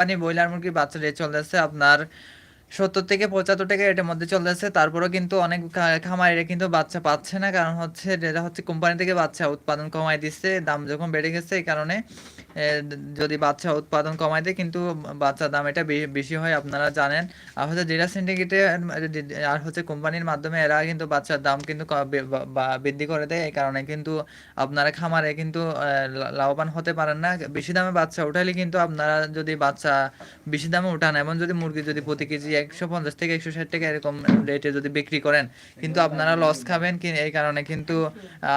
মানে ব্রয়লার মুরগির বাচ্চা রেট চলতেছে। আপনার সত্তর থেকে পঁচাত্তর টাকা এটার মধ্যে চলতেছে। তারপরেও কিন্তু অনেক খামার খামারিরা কিন্তু বাচ্চা পাচ্ছে না। কারণ হচ্ছে, যেটা হচ্ছে, কোম্পানি থেকে বাচ্চা উৎপাদন কমায় দিচ্ছে। দাম যখন বেড়ে গেছে, এই কারণে যদি বাচ্চা উৎপাদন কমায় দেয়, কিন্তু বাচ্চার দাম এটা বেশি হয়, আপনারা জানেন। আর হচ্ছে ডিলার সিন্ডিকেটে আর হচ্ছে কোম্পানির মাধ্যমে এরা কিন্তু বাচ্চার দাম কিন্তু বৃদ্ধি করে দেয়। এই কারণে কিন্তু আপনারা খামারে কিন্তু লাভবান হতে পারেন না। বেশি দামে বাচ্চা উঠাইলে কিন্তু আপনারা যদি বাচ্চা বেশি দামে উঠান এবং যদি মুরগি যদি প্রতি কেজি একশো পঞ্চাশ থেকে একশো ষাট টাকা এরকম রেটে যদি বিক্রি করেন, কিন্তু আপনারা লস খাবেন এই কারণে কিন্তু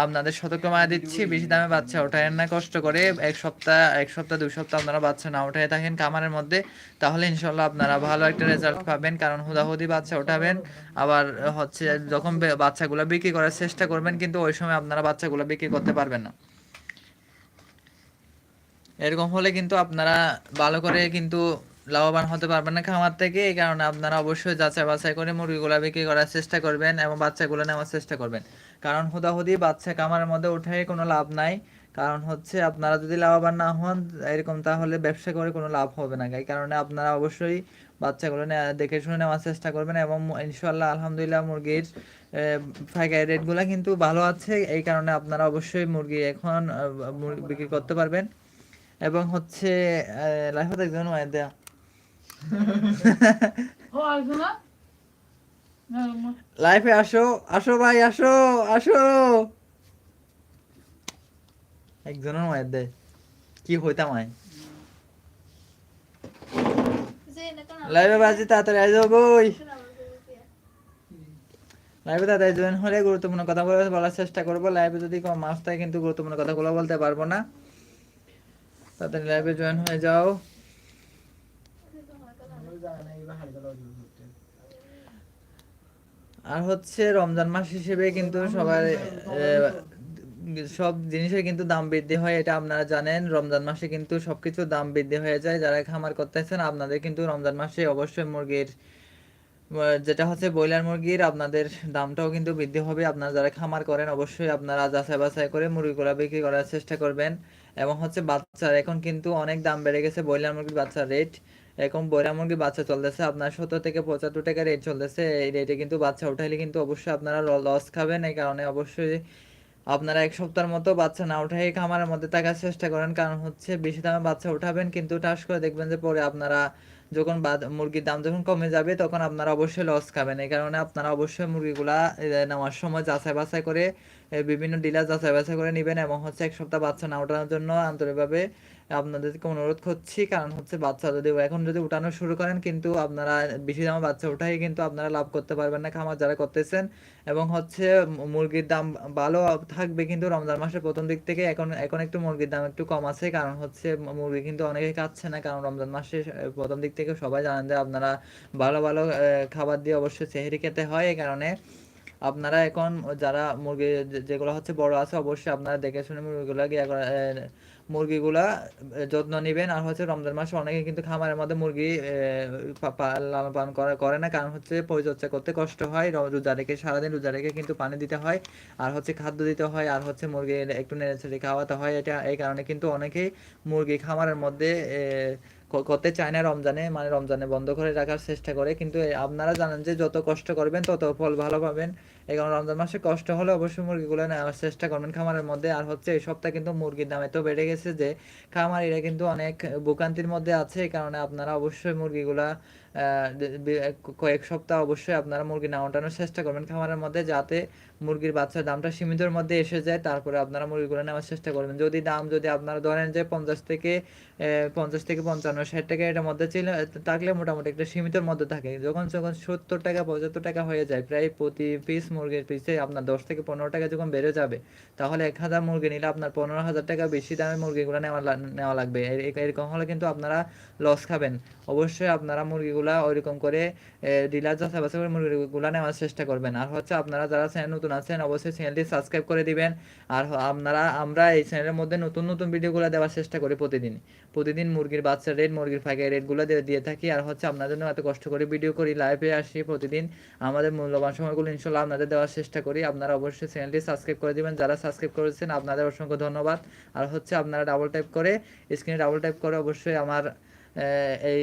আপনাদের সতর্ক মায়া দিচ্ছি। বেশি দামে বাচ্চা ওঠায়েন না, কষ্ট করে এক সপ্তাহ এক সপ্তাহ, দুই সপ্তাহ আপনারা বাচ্চা না উঠায় থাকেন কামারের মধ্যে, তাহলে ইনশাল্লাহ আপনারা ভালো একটা রেজাল্ট পাবেন। কারণ হুদাহুদি বাচ্চা উঠাবেন, আবার হচ্ছে যখন বাচ্চাগুলো বিক্রি করার চেষ্টা করবেন, কিন্তু ওই সময় আপনারা বাচ্চাগুলো বিক্রি করতে পারবেন না। এরকম হলে কিন্তু আপনারা ভালো করে কিন্তু লাভবান হতে পারবেন না খামার থেকে, এই কারণে আপনারা অবশ্যই যাচাই বাছাই করে মুরগিগুলো বিক্রি করার চেষ্টা করবেন এবং বাচ্চাগুলো নেওয়ার চেষ্টা করবেন। কারণ হুদাহুদি বাচ্চা কামারের মধ্যে উঠে কোনো লাভ নাই। কারণ হচ্ছে আপনারা যদি লাভবান না হন এরকম তাহলে ব্যবসা করে কোনো লাভ হবে না এই কারণে আপনারা অবশ্যই বাচ্চাগুলো দেখে শুনে নেওয়ার চেষ্টা করবেন এবং ইনশাল্লাহ আলহামদুলিল্লাহ মুরগির ফাইকারি রেটগুলো কিন্তু ভালো আছে। এই কারণে আপনারা অবশ্যই মুরগি এখন বিক্রি করতে পারবেন। এবং হচ্ছে লাইফে ওয়াই দেয়া। লাইফে আসো আসো ভাই আসো আসো। একজনের ওয়াই দে। কি হইতাম আয় লাইভে বাজি তাড়াতাড়ি আই যাব বই। লাইভে তাড়াতাড়ি জয়েন হলে গুরুত্বপূর্ণ কথা বলার চেষ্টা করব লাইভে যদি থাকে কিন্তু গুরুত্বপূর্ণ কথাগুলো বলতে পারব না। তাড়াতাড়ি লাইভে জয়েন হয়ে যাও। আর হচ্ছে রমজান মাস হিসেবে কিন্তু সবার সব জিনিসের কিন্তু দাম বৃদ্ধি হয়, এটা আপনারা জানেন। রমজান মাসে কিন্তু সবকিছুর দাম বৃদ্ধি হয়ে যায়। যারা খামার করতেছেন, আপনাদের কিন্তু রমজান মাসে অবশ্যই মুরগির যেটা হচ্ছে ব্রয়লার মুরগির, আপনাদের দামটাও কিন্তু বৃদ্ধি হবে। আপনারা যারা খামার করেন, অবশ্যই আপনারা যাচাই বাছাই করে মুরগিগুলো বিক্রি করার চেষ্টা করবেন। এবং হচ্ছে বাচ্চার, এখন কিন্তু অনেক দাম বেড়ে গেছে ব্রয়লার মুরগির বাচ্চার রেট এখন ব্রয়লার মুরগির বাচ্চা চলতেছে, আপনার সত্তর থেকে পঁচাত্তর টাকা রেট চলতেছে। এই রেটে কিন্তু বাচ্চা উঠাইলে কিন্তু অবশ্যই আপনারা লস খাবেন। এই কারণে অবশ্যই আপনারা এক সপ্তাহের মতো বাচ্চা না উঠাই খামারের মধ্যে থাকার চেষ্টা করেন। কারণ হচ্ছে বেশি দামে বাচ্চা উঠাবেন, কিন্তু টাস করে দেখবেন যে পরে আপনারা যখন মুরগির দাম যখন কমে যাবে, তখন আপনারা অবশ্যই লস খাবেন। এই কারণে আপনারা অবশ্যই মুরগিগুলা নেওয়ার সময় যাচাই বাছাই করে বিভিন্ন ডিলার যাচাই বাছাই করে নেবেন এবং হচ্ছে এক সপ্তাহ বাচ্চা না ওঠানোর জন্য আন্তরিকভাবে আপনাদেরকে অনুরোধ করছি। কারণ হচ্ছে বাচ্চা যদি এখন যদি উঠানো শুরু করেন কিন্তু আপনারা বেশি দামে বাচ্চা উঠাই কিন্তু আপনারা লাভ করতে পারবেন না খামার যারা করতেছেন। এবং হচ্ছে মুরগির দাম ভালো থাকবে কিন্তু রমজান মাসের প্রথম দিক থেকে এখন এখন একটু মুরগির দাম একটু কম আছে। কারণ হচ্ছে মুরগি কিন্তু অনেকে খাচ্ছে না। কারণ রমজান মাসে প্রথম দিক থেকে সবাই জানেন যে আপনারা ভালো ভালো খাবার দিয়ে অবশ্যই সেহরি খেতে হয়। এই কারণে আপনারা এখন যারা মুরগি যেগুলো হচ্ছে বড় আছে অবশ্যই আপনারা দেখে শুনে মুরগিগুলা করা- আহ, মুরগিগুলা যত্ন নেবেন। আর হচ্ছে রমজান মাসে অনেকে কিন্তু খামারের মধ্যে মুরগি লালন পালন করে না। কারণ হচ্ছে পরিচর্যা করতে কষ্ট হয় রোজা রেখে, সারাদিন রোজা রেখে কিন্তু পানি দিতে হয়। আর হচ্ছে খাদ্য দিতে হয়, আর হচ্ছে মুরগি একটু নেড়ে ছেড়ে খাওয়াতে হয়। এটা, এই কারণে কিন্তু অনেকেই মুরগি খামারের মধ্যে করতে চায় না রমজানে মানে রমজানে বন্ধ করে রাখার চেষ্টা করে। কিন্তু আপনারা জানেন যে যত কষ্ট করবেন, তত ফল ভালো পাবেন। এই কারণে রমজান মাসে কষ্ট হলে অবশ্যই মুরগিগুলো নেওয়ার চেষ্টা করবেন। খামারের মধ্যে, আর হচ্ছে এই সপ্তাহে কিন্তু মুরগির দাম এত বেড়ে গেছে যে, খামারিরা কিন্তু অনেক ভোগান্তির মধ্যে আছে, এই কারণে আপনারা অবশ্যই মুরগিগুলা কয়েক সপ্তাহ অবশ্যই আপনারা মুরগি না ওঠানোর চেষ্টা করবেন খামারের মধ্যে যাতে মুরগির বাচ্চার দামটা সীমিতর মধ্যে এসে যায়, তারপরে আপনারা মুরগিগুলো নেওয়ার চেষ্টা করবেন। যদি দাম যদি আপনারা ধরেন যে পঞ্চাশ থেকে পঞ্চাশ থেকে পঞ্চান্ন, ষাট টাকা এটার মধ্যে ছিল থাকলে মোটামুটি একটা সীমিতর মধ্যে থাকে। যখন যখন সত্তর টাকা, পঁচাত্তর টাকা হয়ে যায়, প্রায় প্রতি পিস মুরগির পিসে আপনার দশ থেকে পনেরো টাকা যখন বেড়ে যাবে, তাহলে এক হাজার মুরগি নিলে আপনার পনেরো হাজার টাকা বেশি দামে মুরগিগুলো নেওয়া নেওয়া লাগবে। এর- এর- এরকম হলে কিন্তু আপনারা লস খাবেন। অবশ্যই আপনারা মুরগিগুলা ওইরকম করে ডিলার যাচাই বাছাই করে মুরগিগুলা নেওয়ার চেষ্টা করবেন। আর হচ্ছে আপনারা যারা চ্যানেল নতুন আছেন, অবশ্যই চ্যানেলটি সাবস্ক্রাইব করে দিবেন। আর আপনারা, আমরা এই চ্যানেলের মধ্যে নতুন নতুন ভিডিওগুলো দেওয়ার চেষ্টা করি প্রতিদিন। প্রতিদিন মুরগির বাচ্চার রেট মুরগির ফাঁকে রেটগুলো দিয়ে থাকি। আর হচ্ছে আপনাদের জন্য এত কষ্ট করে ভিডিও করি লাইভে আসি প্রতিদিন। আমাদের মূল্যবান সময়গুলো ইনশাল্লাহ আপনাদের দেওয়ার চেষ্টা করি। আপনারা অবশ্যই চ্যানেলটি সাবস্ক্রাইব করে দিবেন। যারা সাবস্ক্রাইব করেছেন, আপনাদের অসংখ্য ধন্যবাদ। আর হচ্ছে আপনারা ডাবল টাইপ করে স্ক্রিনে ডাবল টাইপ করে অবশ্যই আমার এই